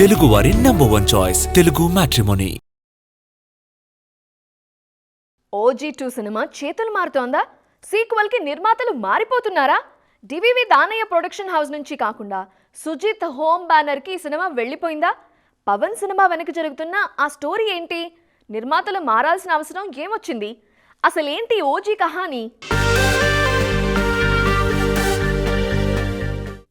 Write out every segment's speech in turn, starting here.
తెలుగు వారి number one choice Telugu matrimony OG two cinema చేతులు మారుతోందా? సీక్వెల్కి నిర్మాతలు మారిపోతున్నారా? డివివి దానయ్య ప్రొడక్షన్ హౌస్ నుంచి కాకుండా సుజిత్ హోమ్ బ్యానర్కి ఈ సినిమా వెళ్ళిపోయిందా? పవన్ సినిమా వెనక జరుగుతున్న ఆ స్టోరీ ఏంటి? నిర్మాతలు మారాల్సిన అవసరం ఏమొచ్చింది? అసలేంటి ఓజీ కహాని?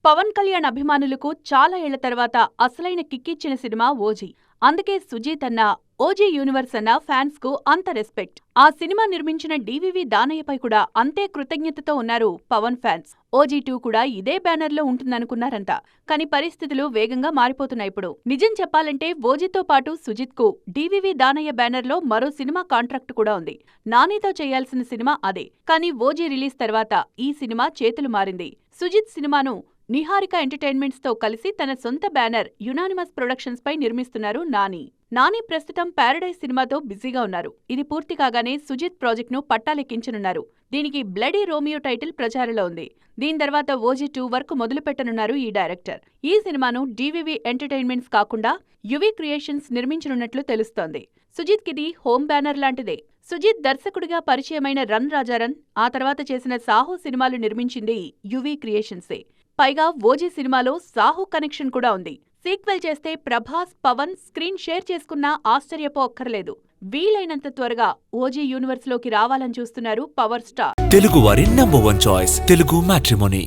పవన్ కళ్యాణ్ అభిమానులకు చాలా ఏళ్ళ తర్వాత అసలైన కిక్కిచ్చిన సినిమా ఓజీ. అందుకే సుజీత్ అన్న ఓజీ యూనివర్స్ అన్న ఫ్యాన్స్కు అంత రెస్పెక్ట్. ఆ సినిమా నిర్మించిన డివివి దానయ్యపై కూడా అంతే కృతజ్ఞతతో ఉన్నారు పవన్ ఫ్యాన్స్. ఓజీ టూ కూడా ఇదే బ్యానర్లో ఉంటుందనుకున్నారంతా కానీ పరిస్థితులు వేగంగా మారిపోతున్నాయి ఇప్పుడు. నిజం చెప్పాలంటే ఓజీతో పాటు సుజిత్కు డివివి దానయ్య బ్యానర్లో మరో సినిమా కాంట్రాక్ట్ కూడా ఉంది. నానితో చేయాల్సిన సినిమా అదే. కానీ ఓజీ రిలీజ్ తర్వాత ఈ సినిమా చేతులు మారింది. సుజిత్ సినిమాను నిహారిక ఎంటర్టైన్మెంట్స్తో కలిసి తన సొంత బ్యానర్ యునానిమస్ ప్రొడక్షన్స్ పై నిర్మిస్తున్నారు నాని. నాని ప్రస్తుతం పారడైజ్ సినిమాతో బిజీగా ఉన్నారు. ఇది పూర్తి కాగానే సుజిత్ ప్రాజెక్ట్ను పట్టాలెక్కించనున్నారు. దీనికి బ్లడీ రోమియో టైటిల్ ప్రచారంలో ఉంది. దీని తర్వాత ఓజీ టూ వర్క్ మొదలుపెట్టనున్నారు ఈ డైరెక్టర్. ఈ సినిమాను డివివి ఎంటర్టైన్మెంట్స్ కాకుండా యువి క్రియేషన్స్ నిర్మించనున్నట్లు తెలుస్తోంది. సుజిత్ కిది హోమ్ బ్యానర్ లాంటిదే. సుజిత్ దర్శకుడిగా పరిచయమైన రన్ రాజారన్ ఆ తర్వాత చేసిన సాహో సినిమాలు నిర్మించింది యువి క్రియేషన్సే. పైగా ఓజీ సినిమాలో సాహు కనెక్షన్ కూడా ఉంది. సీక్వెల్ చేస్తే ప్రభాస్ పవన్ స్క్రీన్ షేర్ చేసుకున్నా ఆశ్చర్యపోక్కర్లేదు. వీలైనంత త్వరగా ఓజీ యూనివర్స్లోకి రావాలని చూస్తున్నారు పవర్ స్టార్. తెలుగు వారి number one choice Telugu matrimony.